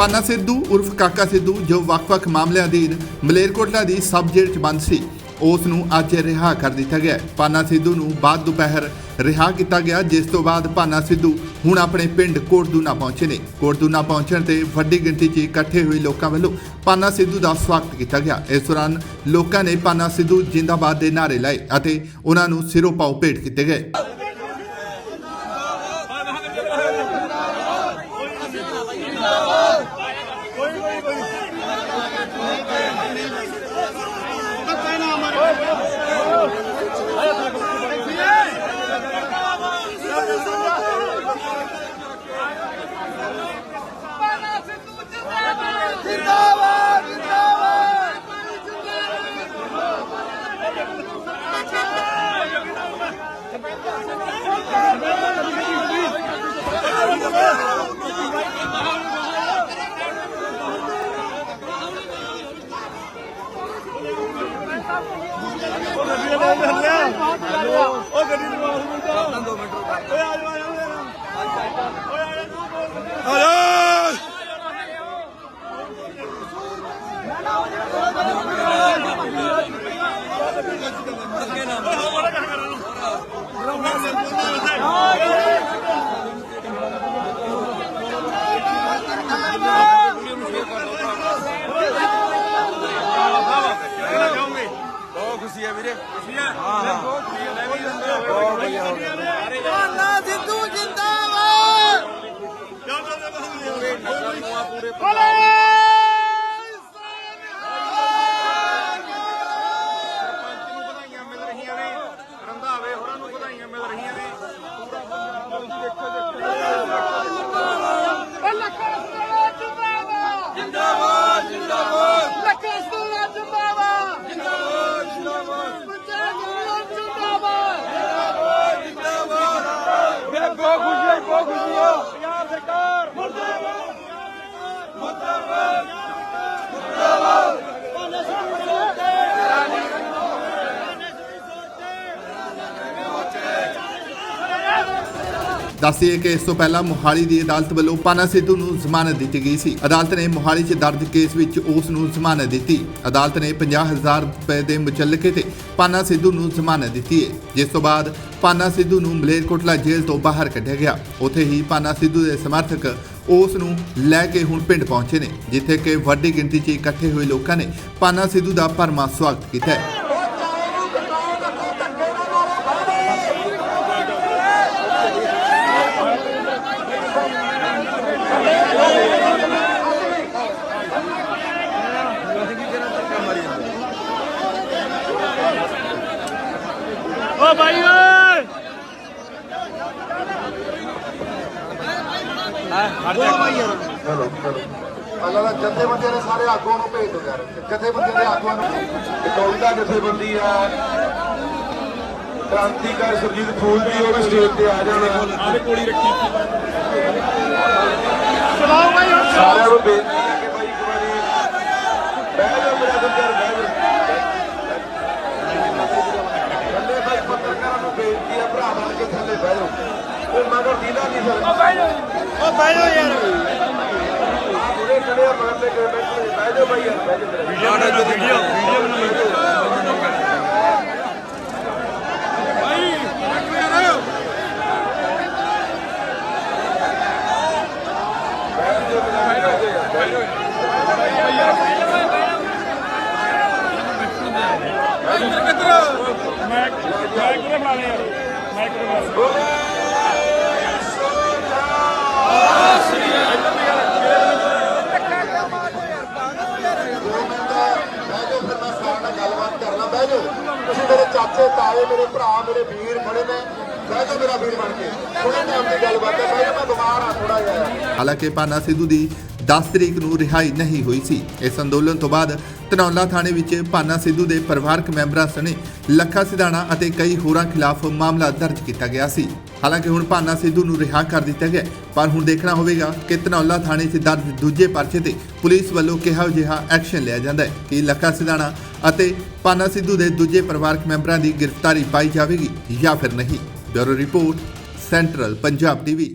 ਪਾਨਾ ਸਿੱਧੂ ਉਰਫ ਕਾਕਾ ਸਿੱਧੂ ਜੋ ਵੱਖ-ਵੱਖ ਮਾਮਲਿਆਂ ਅਧੀਨ ਮਲੇਰਕੋਟਲਾ ਦੀ ਸਬ ਜੇਲ੍ਹ 'ਚ ਬੰਦ ਸੀ, ਉਸ ਨੂੰ ਅੱਜ ਰਿਹਾ ਕਰ ਦਿੱਤਾ ਗਿਆ ਹੈ। ਪਾਨਾ ਸਿੱਧੂ ਨੂੰ ਬਾਅਦ ਦੁਪਹਿਰ ਰਿਹਾ ਕੀਤਾ ਗਿਆ, ਜਿਸ ਤੋਂ ਬਾਅਦ ਪਾਨਾ ਸਿੱਧੂ ਹੁਣ ਆਪਣੇ ਪਿੰਡ ਕੋਟਦੂਨਾ ਪਹੁੰਚੇ ਨੇ। ਕੋਟਦੂਨਾ ਪਹੁੰਚਣ ਤੇ ਵੱਡੀ ਗਿਣਤੀ 'ਚ ਇਕੱਠੇ ਹੋਏ ਲੋਕਾਂ ਵੱਲੋਂ ਪਾਨਾ ਸਿੱਧੂ ਦਾ ਸਵਾਗਤ ਕੀਤਾ ਗਿਆ। ਇਸ ਦੌਰਾਨ ਲੋਕਾਂ ਨੇ ਪਾਨਾ ਸਿੱਧੂ ਜਿੰਦਾਬਾਦ ਦੇ ਨਾਅਰੇ ਲਾਏ ਅਤੇ ਉਹਨਾਂ ਨੂੰ ਸਿਰੋਂ ਪਾਉ ਭੇਟ ਕੀਤੇ ਗਏ ਜਿੰਦਾਬਾਦ ਜਿੰਦਾਬਾਦ ਉਹ ਗੱਡੀ ਨੂੰ ਆਵਾਜ਼ ਮਿੰਟ ਦੋ ਮਿੰਟ ਓਏ ਆ ਜਾ ਆ ਜਾ ਆ ਜਾ ਖੁਸ਼ੀ ਹੈ। ਹੈ ਬਹੁਤ ਖੁਸ਼ੀ ਹੈ ਬਹੁਤ ਵਧੀਆ ਹੋ ਗਿਆ ਪਾਨਾ ਸਿੱਧੂ ਜਿੰਦਾਬਾਦ ਪੂਰੇ ਸਰਪੰਚ ਨੂੰ ਵਧਾਈਆਂ ਮਿਲ ਰਹੀਆਂ ਨੇ ਰੰਧਾਵੇ ਹੋਰਾਂ ਨੂੰ ਵਧਾਈਆਂ ਮਿਲ ਰਹੀਆਂ ਨੇ ਪੂਰਾ ਪੰਜਾਬ ਦੇਖੋ ਦੇਖੋ ਜਿੰਦਾਬਾਦ ਜਿੰਦਾਬਾਦ ਲੱਖਾ ਸੂਰਾ ਜਿੰਦਾਬਾਦ ਜਿੰਦਾਬਾਦ ਜਿੰਦਾਬਾਦ ਪੰਜਾਬ ਜਿੰਦਾਬਾਦ ਮੇਰੇ ਬਹੁਤ ਖੁਸ਼ੀ ਹੈ ਬਹੁਤ ਖੁਸ਼ੀ ਹੈ ਪੰਜਾਬ ਸਰਕਾਰ ਦੱਸਿਏ ਕਿ ਇਸ ਤੋਂ ਪਹਿਲਾਂ ਮੋਹਾਲੀ ਦੀ ਅਦਾਲਤ ਵੱਲੋਂ ਪਾਨਾ ਸਿੱਧੂ ਨੂੰ ਜ਼ਮਾਨਤ ਦਿੱਤੀ ਗਈ ਸੀ। ਅਦਾਲਤ ਨੇ ਮੋਹਾਲੀ 'ਚ ਦਰਜ ਕੇਸ ਵਿੱਚ ਉਸ ਨੂੰ ਜ਼ਮਾਨਤ ਦਿੱਤੀ। ਅਦਾਲਤ ਨੇ 50000 ਰੁਪਏ ਦੇ ਮੁਚੱਲਕੇ ਤੇ ਪਾਨਾ ਸਿੱਧੂ ਨੂੰ ਜ਼ਮਾਨਤ ਦਿੱਤੀ ਹੈ, ਜਿਸ ਤੋਂ ਬਾਅਦ ਪਾਨਾ ਸਿੱਧੂ ਨੂੰ ਮਲੇਰਕੋਟਲਾ ਜੇਲ੍ਹ ਤੋਂ ਬਾਹਰ ਕੱਢਿਆ ਗਿਆ। ਉੱਥੇ ਹੀ ਪਾਨਾ ਸਿੱਧੂ ਦੇ ਸਮਰਥਕ ਉਸ ਨੂੰ ਲੈ ਕੇ ਹੁਣ ਪਿੰਡ ਪਹੁੰਚੇ ਨੇ, ਜਿੱਥੇ ਕਿ ਵੱਡੀ ਗਿਣਤੀ 'ਚ ਇਕੱਠੇ ਹੋਏ ਲੋਕਾਂ ਨੇ ਪਾਨਾ ਸਿੱਧੂ ਦਾ ਭਰਮਾ ਸਵਾਗਤ ਕੀਤਾ ਹੈ। ਓ ਭਾਈ ਓਏ। ਚਲੋ ਚਲੋ। ਅੱਲਾ ਦਾ ਜਥੇਬੰਦੀਆਂ ਨੇ ਸਾਰੇ ਆਗੂਆਂ ਨੂੰ ਭੇਜ ਦਿਓ ਯਾਰ। ਜਥੇਬੰਦੀਆਂ ਦੇ ਆਗੂਆਂ ਨੂੰ ਕੌਲਦਾ ਜਥੇਬੰਦੀ ਆ? ਕ੍ਰਾਂਤੀਕਾਰ ਸੁਰਜੀਤ ਫੂਲ ਜੀ ਉਹ ਵੀ ਸਟੇਜ ਤੇ ਆ ਜਾਣ। ਆਲੇ ਕੋੜੀ ਰੱਖੀ। ਸਾਰਿਆਂ ਨੂੰ ਬੇਨਤੀ ਹੈ ਕਿ ਭਾਈ ਇੱਕ ਵਾਰੀ ਬਹਿ ਜਾਓ ਮੇਰਾ ਗੁੱਜਰ ਬਹਿ ਜਾਓ ਥੱਲੇ ਭਾਈ ਪੱਤਰਕਾਰਾਂ ਨੂੰ ਬੇਨਤੀ ਹੈ ਭਰਾ ਬਣ ਕੇ ਥੱਲੇ ਬਹਿ ਜਾਓ ਉਹ ਮਗਰ ਦੀਦਾ ਨਹੀਂ ਸਰ ਓ ਬਹਿ ਜਾਓ ਯਾਰ ਜਿਹੜੇ ਖੜੇ ਆ ਮਗਰ ਤੇ ਬੈਠੇ ਬਹਿ ਜਾਓ ਯਾਰ ਜਾਓ ਮੇਰਾ ਵੀਡੀਓ ਵੀਡੀਓ ਮੈਂ ਮੈਂ ਕਿਹੜੇ ਬਣਾ ਲਿਆ ਮੈਂ ਕਿਹੜੇ ਬਣਾ ਲਿਆ ਬਹਿ ਜਾਓ ਫਿਰ ਮੈਂ ਸਾਰਿਆਂ ਨਾਲ ਗੱਲਬਾਤ ਕਰਨਾ ਬਹਿ ਜਾਓ ਤੁਸੀਂ ਮੇਰੇ ਚਾਚੇ, ਤਾਏ, ਮੇਰੇ ਭਰਾ, ਮੇਰੇ ਵੀਰ ਖੜੇ ਨੇ। ਬਹਿ ਜਾਓ ਮੇਰਾ ਵੀਰ ਬਣ ਕੇ। ਥੋੜੇ ਟਾਈਮ ਦੀ ਗੱਲਬਾਤ ਹੈ। ਮੈਂ ਬਿਮਾਰ ਆ ਥੋੜਾ ਜਿਹਾ। ਹਾਲਾਂਕਿ ਪਾਨਾ ਸਿੱਧੂ ਦੀ 10 ਤਰੀਕ ਨੂੰ ਰਿਹਾਈ ਨਹੀਂ ਹੋਈ ਸੀ। ਇਸ ਅੰਦੋਲਨ ਤੋਂ ਬਾਅਦ ਧਨੌਲਾ ਥਾਣੇ ਵਿੱਚ ਪਾਨਾ ਸਿੱਧੂ ਦੇ ਪਰਿਵਾਰਕ ਮੈਂਬਰਾਂ ਸਣੇ ਲੱਖਾ ਸਿਧਾਣਾ ਅਤੇ ਕਈ ਹੋਰਾਂ ਖਿਲਾਫ ਮਾਮਲਾ ਦਰਜ ਕੀਤਾ ਗਿਆ ਸੀ। ਹਾਲਾਂਕਿ ਹੁਣ ਭਾਨਾ ਸਿੱਧੂ ਨੂੰ ਰਿਹਾ ਕਰ ਦਿੱਤਾ ਗਿਆ, ਪਰ ਹੁਣ ਦੇਖਣਾ ਹੋਵੇਗਾ ਕਿ ਧਨੌਲਾ ਥਾਣੇ 'ਚ ਦਰਜ ਦੂਜੇ ਪਰਚੇ ਤੇ ਪੁਲਿਸ ਵੱਲੋਂ ਕਿਹੋ ਜਿਹਾ ਐਕਸ਼ਨ ਲਿਆ ਜਾਂਦਾ ਹੈ, ਕਿ ਲੱਖਾ ਸਿਧਾਣਾ ਅਤੇ ਭਾਨਾ ਸਿੱਧੂ ਦੇ ਦੂਜੇ ਪਰਿਵਾਰਕ ਮੈਂਬਰਾਂ ਦੀ ਗ੍ਰਿਫਤਾਰੀ ਪਾਈ ਜਾਵੇਗੀ ਜਾਂ ਫਿਰ ਨਹੀਂ। Bureau report, central Punjab TV.